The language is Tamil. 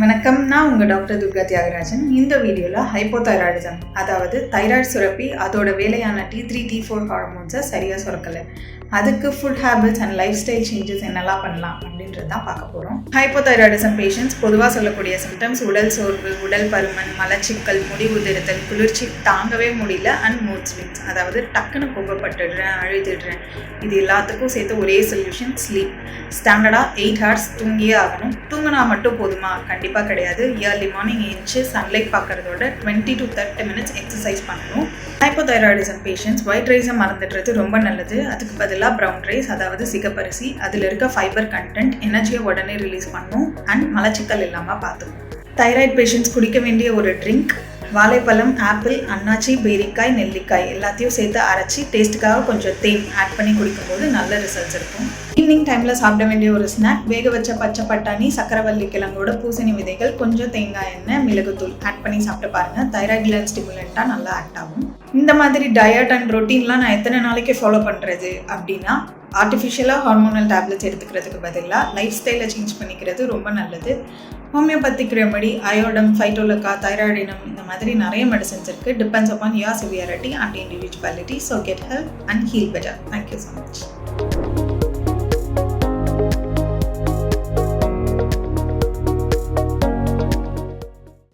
வணக்கம் நான் உங்கள் டாக்டர் துர்கா தியாகராஜன். இந்த வீடியோவில் ஹைப்போதைராய்டிசம் அதாவது தைராய்டு சுரப்பி அதோட வேலையான டி த்ரீ டி ஃபோர் ஹார்மோன்ஸை சரியாக சுரக்கலை. அதுக்கு food habits and lifestyle changes என்னெல்லாம் பண்ணலாம் அப்படின்றது தான் பார்க்க போகிறோம் ஹைப்போதைராய்டிசம் பேஷண்ட்ஸ் பொதுவாக சொல்லக்கூடிய சிம்டம்ஸ் உடல் சோர்வு உடல் பருமன் மலச்சிக்கல் முடி உதிர்த்தல் குளிர்ச்சி தாங்கவே முடியல அண்ட் மூட் ஸ்விங்ஸ் அதாவது டக்குன்னு கோபப்பட்டுடுறேன் அழுதுடுறேன். இது எல்லாத்துக்கும் சேர்த்து ஒரே சொல்யூஷன் ஸ்லீப் ஸ்டாண்டர்டாக எயிட் ஹவர்ஸ் தூங்கியே ஆகணும். தூங்கினா மட்டும் போதுமா? கண்டிப்பாக கிடையாது. இயர்லி மார்னிங் எழுந்துச்சு sunlight பார்க்குறதோட twenty to thirty minutes exercise பண்ணணும். ஹைப்போதைராய்டிசம் பேஷண்ட்ஸ் ஒயிட் ரைஸை மறந்துடுறது ரொம்ப நல்லது. அதுக்கு பதிலாக ப்ரௌன் ரைஸ் அதாவது சிகப்பரிசி அதில் இருக்க ஃபைபர் கண்டென்ட் எனர்ஜியை உடனே ரிலீஸ் பண்ணும். அண்ட் மலச்சிக்கல் இல்லாமல் பார்த்துக்கும். தைராய்டு பேஷண்ட்ஸ் குடிக்க வேண்டிய ஒரு ட்ரிங்க் வாழைப்பழம் ஆப்பிள் அன்னாச்சி பேரிக்காய் நெல்லிக்காய் எல்லாத்தையும் சேர்த்து அரைச்சி டேஸ்ட்டுக்காக கொஞ்சம் தேன் ஆட் பண்ணி குடிக்கும்போது நல்ல ரிசல்ட்ஸ் இருக்கும் ஈவினிங் டைமில் சாப்பிட வேண்டிய ஒரு ஸ்நாக் வேக வச்ச பச்சை பட்டாணி சக்கரவள்ளி கிழங்கோட பூசணி விதைகள் கொஞ்சம் தேங்காய் எண்ணெய் மிளகுத்தூள் ஆட் பண்ணி சாப்பிட்டு பாருங்கள் தைராய்டு கிளாண்ட் ஸ்டிமுலண்ட்டாக நல்லா ஆக்ட் ஆகும். இந்த மாதிரி டயட் அண்ட் ரொட்டீன்லாம் நான் எத்தனை நாளைக்கு ஃபாலோ பண்ணுறது அப்படின்னா ஆர்டிஃபிஷியலாக ஹார்மோனல் டேப்லெட்ஸ் எடுத்துக்கிறதுக்கு பதிலாக லைஃப் ஸ்டைலை சேஞ்ச் பண்ணிக்கிறது ரொம்ப நல்லது. ஹோமியோபதிக் ரெமடி அயோடம் ஃபைட்டோலக்கா தைராய்டினம் இந்த மாதிரி நிறைய மெடிசன்ஸ் இருக்குது depends upon your severity and individuality so get help and heal better thank you so much